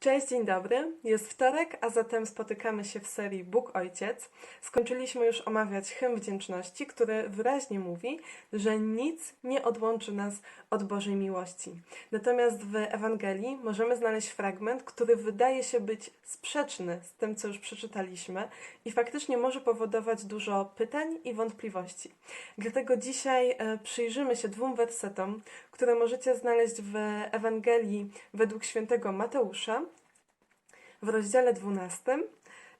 Cześć, dzień dobry. Jest wtorek, a zatem spotykamy się w serii Bóg Ojciec. Skończyliśmy już omawiać hymn wdzięczności, który wyraźnie mówi, że nic nie odłączy nas od Bożej miłości. Natomiast w Ewangelii możemy znaleźć fragment, który wydaje się być sprzeczny z tym, co już przeczytaliśmy i faktycznie może powodować dużo pytań i wątpliwości. Dlatego dzisiaj e, przyjrzymy się dwóm wersetom, które możecie znaleźć w Ewangelii według świętego Mateusza w rozdziale 12.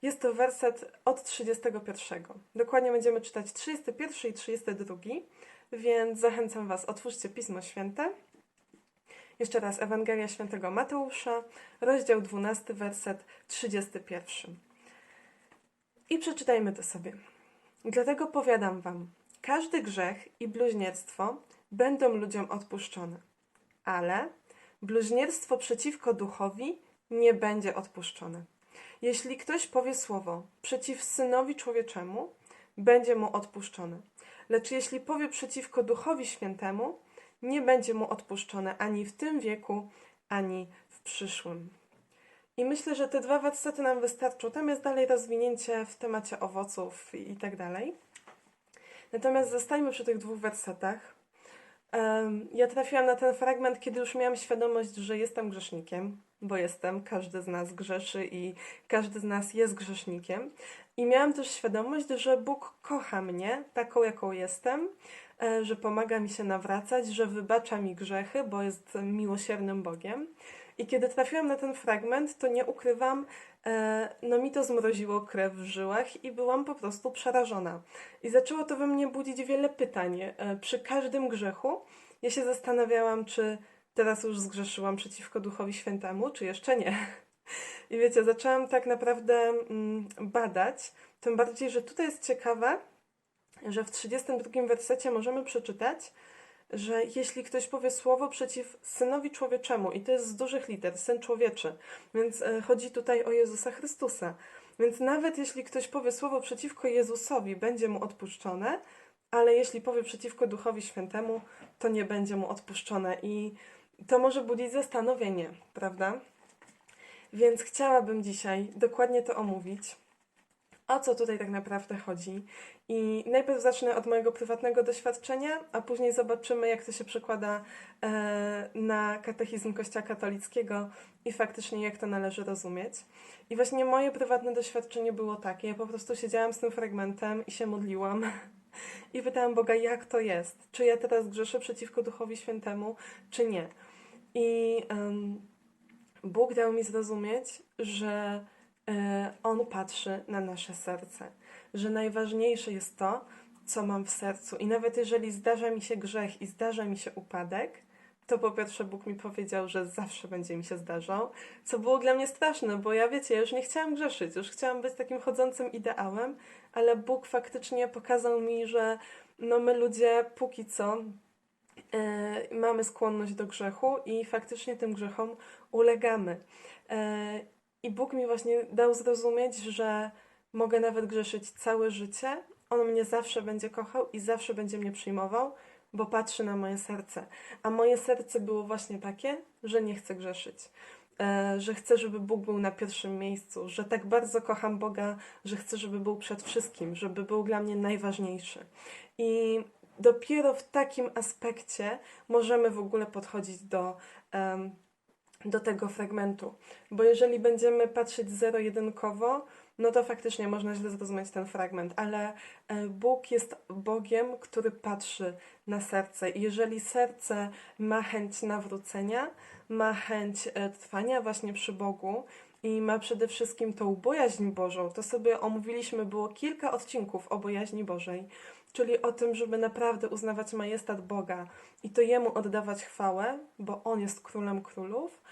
Jest to werset od 31. Dokładnie będziemy czytać 31 i 32, więc zachęcam Was, otwórzcie Pismo Święte. Jeszcze raz Ewangelia Świętego Mateusza, rozdział 12, werset 31. I przeczytajmy to sobie. Dlatego powiadam Wam, każdy grzech i bluźnierstwo będą ludziom odpuszczone, ale bluźnierstwo przeciwko duchowi nie będzie odpuszczone. Jeśli ktoś powie słowo przeciw synowi człowieczemu, będzie mu odpuszczone. Lecz jeśli powie przeciwko duchowi świętemu, nie będzie mu odpuszczone ani w tym wieku, ani w przyszłym. I myślę, że te dwa wersety nam wystarczą. Tam jest dalej rozwinięcie w temacie owoców i tak dalej. Natomiast zostańmy przy tych dwóch wersetach. Ja trafiłam na ten fragment, kiedy już miałam świadomość, że jestem grzesznikiem, bo jestem, każdy z nas grzeszy i każdy z nas jest grzesznikiem. I miałam też świadomość, że Bóg kocha mnie taką, jaką jestem, e, że pomaga mi się nawracać, że wybacza mi grzechy, bo jest miłosiernym Bogiem. I kiedy trafiłam na ten fragment, to nie ukrywam, e, no mi to zmroziło krew w żyłach i byłam po prostu przerażona. I zaczęło to we mnie budzić wiele pytań. E, Przy każdym grzechu ja się zastanawiałam, czy teraz już zgrzeszyłam przeciwko Duchowi Świętemu, czy jeszcze nie. I wiecie, zaczęłam tak naprawdę mm, badać, tym bardziej, że tutaj jest ciekawe, że w 32 wersecie możemy przeczytać, że jeśli ktoś powie słowo przeciw synowi człowieczemu, i to jest z dużych liter, syn człowieczy, więc e, chodzi tutaj o Jezusa Chrystusa. Więc nawet jeśli ktoś powie słowo przeciwko Jezusowi, będzie mu odpuszczone, ale jeśli powie przeciwko Duchowi Świętemu, to nie będzie mu odpuszczone. I to może budzić zastanowienie, prawda? Więc chciałabym dzisiaj dokładnie to omówić. O co tutaj tak naprawdę chodzi? I najpierw zacznę od mojego prywatnego doświadczenia, a później zobaczymy, jak to się przekłada e, na katechizm Kościoła katolickiego i faktycznie jak to należy rozumieć. I właśnie moje prywatne doświadczenie było takie: ja po prostu siedziałam z tym fragmentem i się modliłam. I pytałam Boga, jak to jest? Czy ja teraz grzeszę przeciwko Duchowi Świętemu, czy nie? I em, Bóg dał mi zrozumieć, że On patrzy na nasze serce, że najważniejsze jest to, co mam w sercu. I nawet jeżeli zdarza mi się grzech i zdarza mi się upadek, to po pierwsze Bóg mi powiedział, że zawsze będzie mi się zdarzał, co było dla mnie straszne, bo ja wiecie, ja już nie chciałam grzeszyć, już chciałam być takim chodzącym ideałem, ale Bóg faktycznie pokazał mi, że no my ludzie póki co e, mamy skłonność do grzechu i faktycznie tym grzechom ulegamy. E, I Bóg mi właśnie dał zrozumieć, że mogę nawet grzeszyć całe życie. On mnie zawsze będzie kochał i zawsze będzie mnie przyjmował, bo patrzy na moje serce. A moje serce było właśnie takie, że nie chcę grzeszyć. E, Że chcę, żeby Bóg był na pierwszym miejscu, że tak bardzo kocham Boga, że chcę, żeby był przed wszystkim, żeby był dla mnie najważniejszy. I dopiero w takim aspekcie możemy w ogóle podchodzić do, em, do tego fragmentu. Bo jeżeli będziemy patrzeć zero-jedynkowo, no to faktycznie można źle zrozumieć ten fragment, ale e, Bóg jest Bogiem, który patrzy na serce. I jeżeli serce ma chęć nawrócenia, ma chęć e, trwania właśnie przy Bogu i ma przede wszystkim tą bojaźń Bożą, to sobie omówiliśmy, było kilka odcinków o bojaźni Bożej, czyli o tym, żeby naprawdę uznawać majestat Boga i to Jemu oddawać chwałę, bo On jest królem królów,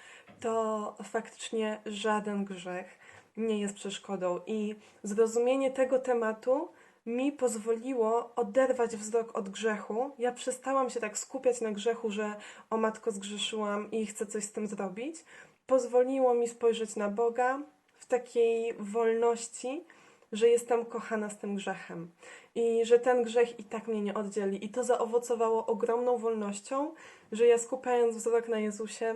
to faktycznie żaden grzech nie jest przeszkodą. I zrozumienie tego tematu mi pozwoliło oderwać wzrok od grzechu. Ja przestałam się tak skupiać na grzechu, że o matko zgrzeszyłam i chcę coś z tym zrobić. Pozwoliło mi spojrzeć na Boga w takiej wolności, że jestem kochana z tym grzechem i że ten grzech i tak mnie nie oddzieli. I to zaowocowało ogromną wolnością, że ja skupiając wzrok na Jezusie,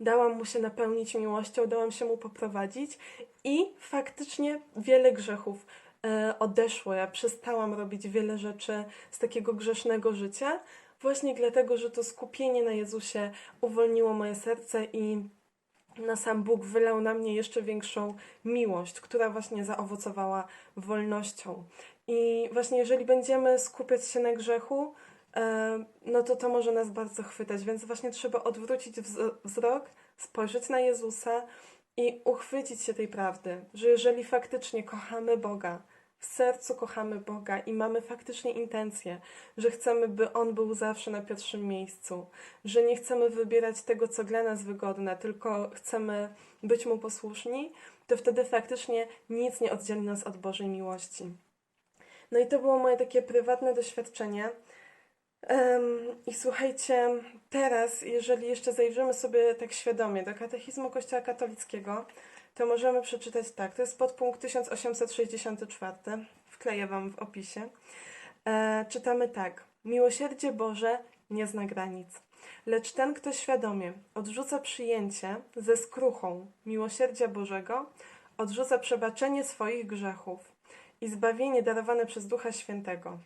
dałam mu się napełnić miłością, dałam się mu poprowadzić i faktycznie wiele grzechów e, odeszło. Ja przestałam robić wiele rzeczy z takiego grzesznego życia, właśnie dlatego, że to skupienie na Jezusie uwolniło moje serce i na sam Bóg wylał na mnie jeszcze większą miłość, która właśnie zaowocowała wolnością. I właśnie jeżeli będziemy skupiać się na grzechu, e, no to to może nas bardzo chwytać, więc właśnie trzeba odwrócić wz- wzrok, spojrzeć na Jezusa i uchwycić się tej prawdy, że jeżeli faktycznie kochamy Boga, w sercu kochamy Boga i mamy faktycznie intencję, że chcemy, by On był zawsze na pierwszym miejscu, że nie chcemy wybierać tego, co dla nas wygodne, tylko chcemy być Mu posłuszni, to wtedy faktycznie nic nie oddzieli nas od Bożej miłości. No i to było moje takie prywatne doświadczenie. I słuchajcie, teraz, jeżeli jeszcze zajrzymy sobie tak świadomie do katechizmu Kościoła katolickiego, to możemy przeczytać tak. To jest podpunkt 1864. Wkleję Wam w opisie. E, czytamy tak. Miłosierdzie Boże nie zna granic. Lecz ten, kto świadomie odrzuca przyjęcie ze skruchą miłosierdzia Bożego, odrzuca przebaczenie swoich grzechów i zbawienie darowane przez Ducha Świętego.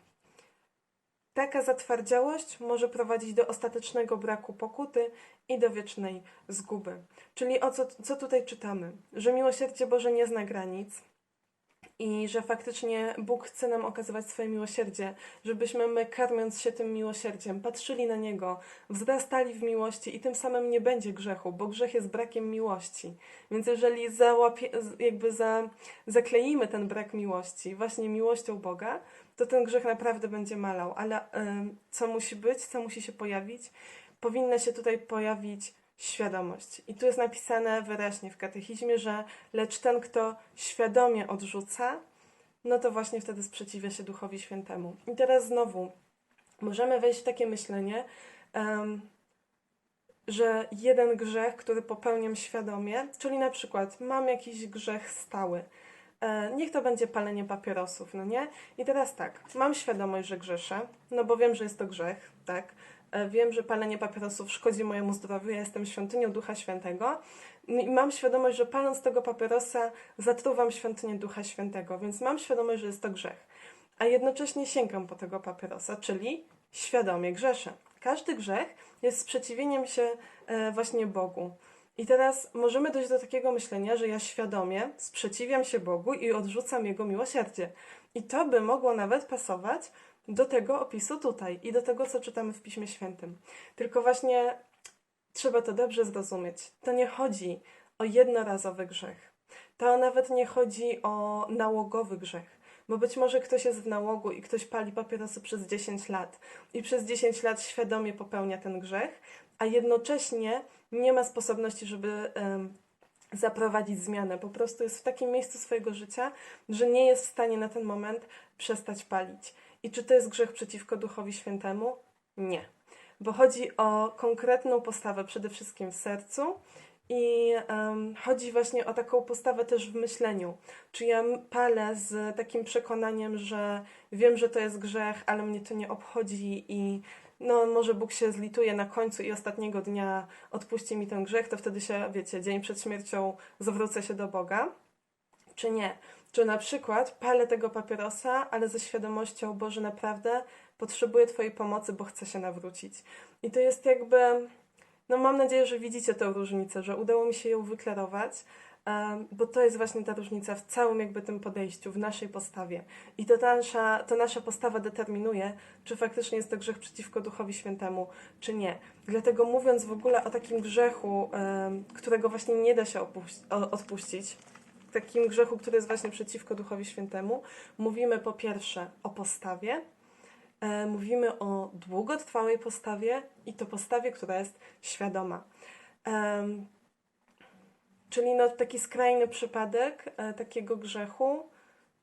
Taka zatwardziałość może prowadzić do ostatecznego braku pokuty i do wiecznej zguby. Czyli o co, co tutaj czytamy? Że miłosierdzie Boże nie zna granic i że faktycznie Bóg chce nam okazywać swoje miłosierdzie, żebyśmy my, karmiąc się tym miłosierdziem, patrzyli na Niego, wzrastali w miłości i tym samym nie będzie grzechu, bo grzech jest brakiem miłości. Więc jeżeli załapie, jakby za, zakleimy ten brak miłości właśnie miłością Boga, to ten grzech naprawdę będzie malał. Ale co musi być, co musi się pojawić? Powinna się tutaj pojawić świadomość. I tu jest napisane wyraźnie w katechizmie, że lecz ten, kto świadomie odrzuca, no to właśnie wtedy sprzeciwia się Duchowi Świętemu. I teraz znowu możemy wejść w takie myślenie, em, że jeden grzech, który popełniam świadomie, czyli na przykład mam jakiś grzech stały, niech to będzie palenie papierosów, no nie? I teraz tak, mam świadomość, że grzeszę, no bo wiem, że jest to grzech, tak? E, Wiem, że palenie papierosów szkodzi mojemu zdrowiu, ja jestem świątynią Ducha Świętego No i mam świadomość, że paląc tego papierosa zatruwam świątynię Ducha Świętego, więc mam świadomość, że jest to grzech. A jednocześnie sięgam po tego papierosa, czyli świadomie grzeszę. Każdy grzech jest sprzeciwieniem się e, właśnie Bogu. I teraz możemy dojść do takiego myślenia, że ja świadomie sprzeciwiam się Bogu i odrzucam Jego miłosierdzie. I to by mogło nawet pasować do tego opisu tutaj i do tego, co czytamy w Piśmie Świętym. Tylko właśnie trzeba to dobrze zrozumieć. To nie chodzi o jednorazowy grzech. To nawet nie chodzi o nałogowy grzech. Bo być może ktoś jest w nałogu i ktoś pali papierosy przez 10 lat i przez 10 lat świadomie popełnia ten grzech, a jednocześnie nie ma sposobności, żeby zaprowadzić zmianę. Po prostu jest w takim miejscu swojego życia, że nie jest w stanie na ten moment przestać palić. I czy to jest grzech przeciwko Duchowi Świętemu? Nie. Bo chodzi o konkretną postawę przede wszystkim w sercu i em, chodzi właśnie o taką postawę też w myśleniu. Czy ja palę z takim przekonaniem, że wiem, że to jest grzech, ale mnie to nie obchodzi i no może Bóg się zlituje na końcu i ostatniego dnia odpuści mi ten grzech, to wtedy się, wiecie, dzień przed śmiercią zwrócę się do Boga, czy nie? Czy na przykład palę tego papierosa, ale ze świadomością, Boże, naprawdę potrzebuję Twojej pomocy, bo chcę się nawrócić. I to jest jakby, no mam nadzieję, że widzicie tę różnicę, że udało mi się ją wyklarować, bo to jest właśnie ta różnica w całym jakby tym podejściu, w naszej postawie. I to nasza, to nasza postawa determinuje, czy faktycznie jest to grzech przeciwko Duchowi Świętemu, czy nie. Dlatego mówiąc w ogóle o takim grzechu, którego właśnie nie da się odpuścić, takim grzechu, który jest właśnie przeciwko Duchowi Świętemu, mówimy po pierwsze o postawie, mówimy o długotrwałej postawie i to postawie, która jest świadoma. Czyli no taki skrajny przypadek e, takiego grzechu,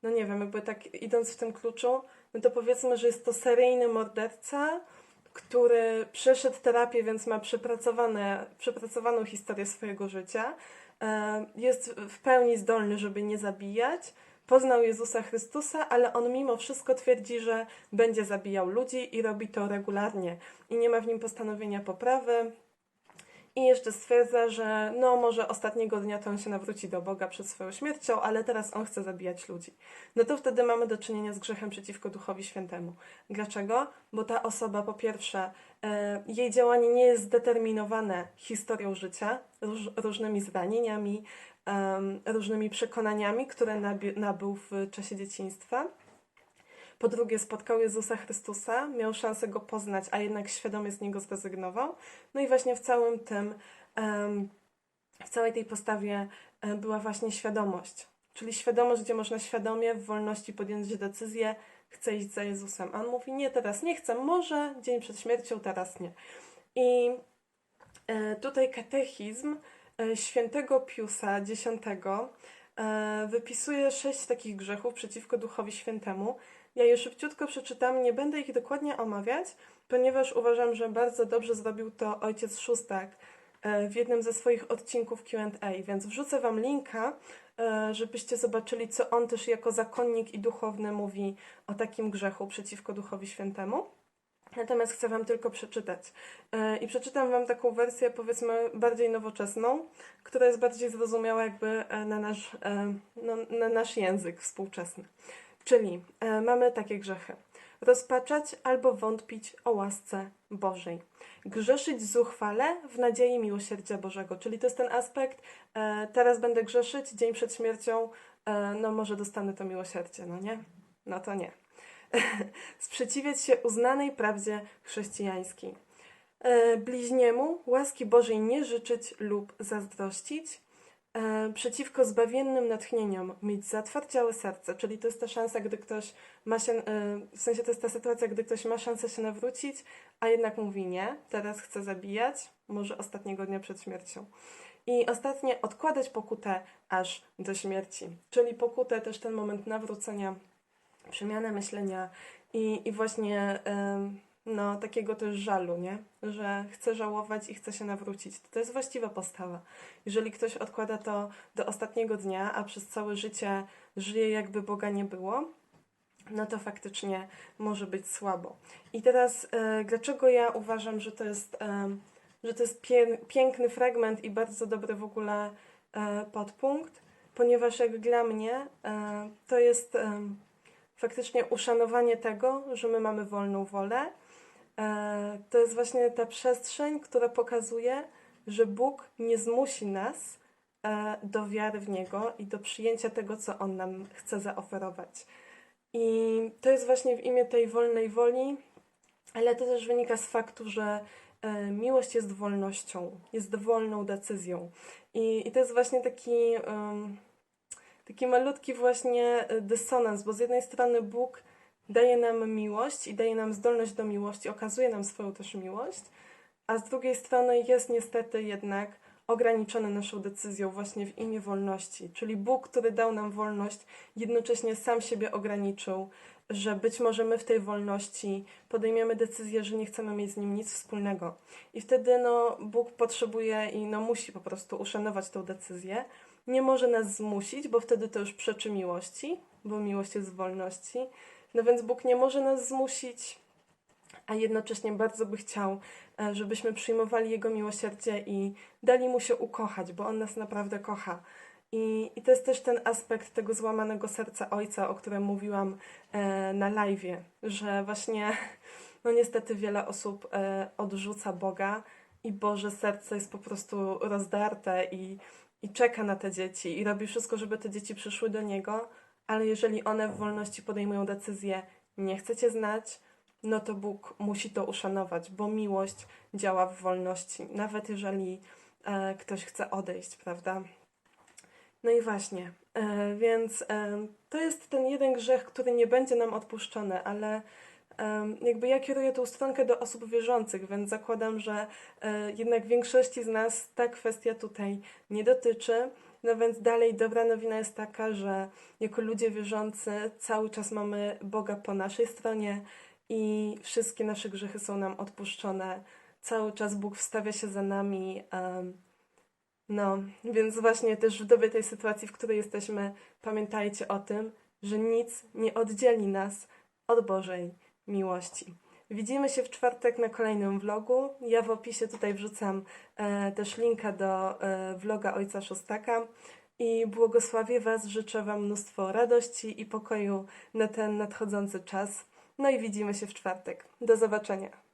no nie wiem, jakby tak idąc w tym kluczu, no to powiedzmy, że jest to seryjny morderca, który przeszedł terapię, więc ma przepracowane, przepracowaną historię swojego życia, e, jest w pełni zdolny, żeby nie zabijać, poznał Jezusa Chrystusa, ale on mimo wszystko twierdzi, że będzie zabijał ludzi i robi to regularnie i nie ma w nim postanowienia poprawy. I jeszcze stwierdza, że no może ostatniego dnia to on się nawróci do Boga przed swoją śmiercią, ale teraz on chce zabijać ludzi. No to wtedy mamy do czynienia z grzechem przeciwko Duchowi Świętemu. Dlaczego? Bo ta osoba po pierwsze, e, jej działanie nie jest zdeterminowane historią życia, róż, różnymi zranieniami, różnymi przekonaniami, które nabył w czasie dzieciństwa. Po drugie, spotkał Jezusa Chrystusa, miał szansę go poznać, a jednak świadomie z niego zrezygnował. No i właśnie w całym tym, w całej tej postawie była właśnie świadomość. Czyli świadomość, gdzie można świadomie, w wolności podjąć decyzję, chcę iść za Jezusem. A on mówi, nie, teraz nie chcę, może dzień przed śmiercią, teraz nie. I e, tutaj katechizm e, świętego Piusa X e, wypisuje sześć takich grzechów przeciwko Duchowi Świętemu. Ja je szybciutko przeczytam, nie będę ich dokładnie omawiać, ponieważ uważam, że bardzo dobrze zrobił to ojciec Szóstak e, w jednym ze swoich odcinków Q&A, więc wrzucę Wam linka, e, żebyście zobaczyli, co on też jako zakonnik i duchowny mówi o takim grzechu przeciwko Duchowi Świętemu. Natomiast chcę Wam tylko przeczytać. E, I przeczytam Wam taką wersję, powiedzmy, bardziej nowoczesną, która jest bardziej zrozumiała jakby na nasz, no, na nasz język współczesny. Czyli e, mamy takie grzechy. Rozpaczać albo wątpić o łasce Bożej. Grzeszyć zuchwale w nadziei miłosierdzia Bożego. Czyli to jest ten aspekt, e, teraz będę grzeszyć, dzień przed śmiercią, e, no może dostanę to miłosierdzie, no nie? No to nie. Sprzeciwiać się uznanej prawdzie chrześcijańskiej. E, bliźniemu łaski Bożej nie życzyć lub zazdrościć. E, przeciwko zbawiennym natchnieniom mieć zatwardziałe serce, czyli to jest ta szansa, gdy ktoś ma się, e, w sensie to jest ta sytuacja, gdy ktoś ma szansę się nawrócić, a jednak mówi nie, teraz chce zabijać, może ostatniego dnia przed śmiercią. I ostatnie, odkładać pokutę aż do śmierci, czyli pokutę też ten moment nawrócenia, przemianę myślenia i, i właśnie no, takiego też żalu, nie? Że chce żałować i chce się nawrócić. To jest właściwa postawa. Jeżeli ktoś odkłada to do ostatniego dnia, a przez całe życie żyje jakby Boga nie było, no to faktycznie może być słabo. I teraz, e, dlaczego ja uważam, że to jest, e, że to jest pie, piękny fragment i bardzo dobry w ogóle e, podpunkt? Ponieważ jak dla mnie e, to jest e, faktycznie uszanowanie tego, że my mamy wolną wolę. E, to jest właśnie ta przestrzeń, która pokazuje, że Bóg nie zmusi nas e, do wiary w Niego i do przyjęcia tego, co On nam chce zaoferować. I to jest właśnie w imię tej wolnej woli, ale to też wynika z faktu, że e, miłość jest wolnością, jest wolną decyzją. I, i to jest właśnie taki, taki malutki właśnie dysonans, bo z jednej strony Bóg daje nam miłość i daje nam zdolność do miłości, okazuje nam swoją też miłość, a z drugiej strony jest niestety jednak ograniczony naszą decyzją właśnie w imię wolności. Czyli Bóg, który dał nam wolność, jednocześnie sam siebie ograniczył, że być może my w tej wolności podejmiemy decyzję, że nie chcemy mieć z nim nic wspólnego. I wtedy no, Bóg potrzebuje i no, musi po prostu uszanować tą decyzję. Nie może nas zmusić, bo wtedy to już przeczy miłości, bo miłość jest wolności. No więc Bóg nie może nas zmusić, a jednocześnie bardzo by chciał, e, żebyśmy przyjmowali Jego miłosierdzie i dali Mu się ukochać, bo On nas naprawdę kocha. I, I to jest też ten aspekt tego złamanego serca Ojca, o którym mówiłam e, na live'ie, że właśnie, no niestety wiele osób e, odrzuca Boga i Boże serce jest po prostu rozdarte i, i czeka na te dzieci i robi wszystko, żeby te dzieci przyszły do Niego, ale jeżeli one w wolności podejmują decyzję, nie chcę Cię znać, no to Bóg musi to uszanować, bo miłość działa w wolności, nawet jeżeli e, ktoś chce odejść, prawda? No i właśnie, e, więc e, to jest ten jeden grzech, który nie będzie nam odpuszczony, ale e, jakby ja kieruję tą stronkę do osób wierzących, więc zakładam, że e, jednak większości z nas ta kwestia tutaj nie dotyczy. No więc dalej dobra nowina jest taka, że jako ludzie wierzący cały czas mamy Boga po naszej stronie i wszystkie nasze grzechy są nam odpuszczone. Cały czas Bóg wstawia się za nami. no, więc właśnie też w dobie tej sytuacji, w której jesteśmy, pamiętajcie o tym, że nic nie oddzieli nas od Bożej miłości. Widzimy się w czwartek na kolejnym vlogu. Ja w opisie tutaj wrzucam e, też linka do e, vloga Ojca Szóstaka. I błogosławię Was, życzę Wam mnóstwo radości i pokoju na ten nadchodzący czas. No i widzimy się w czwartek. Do zobaczenia.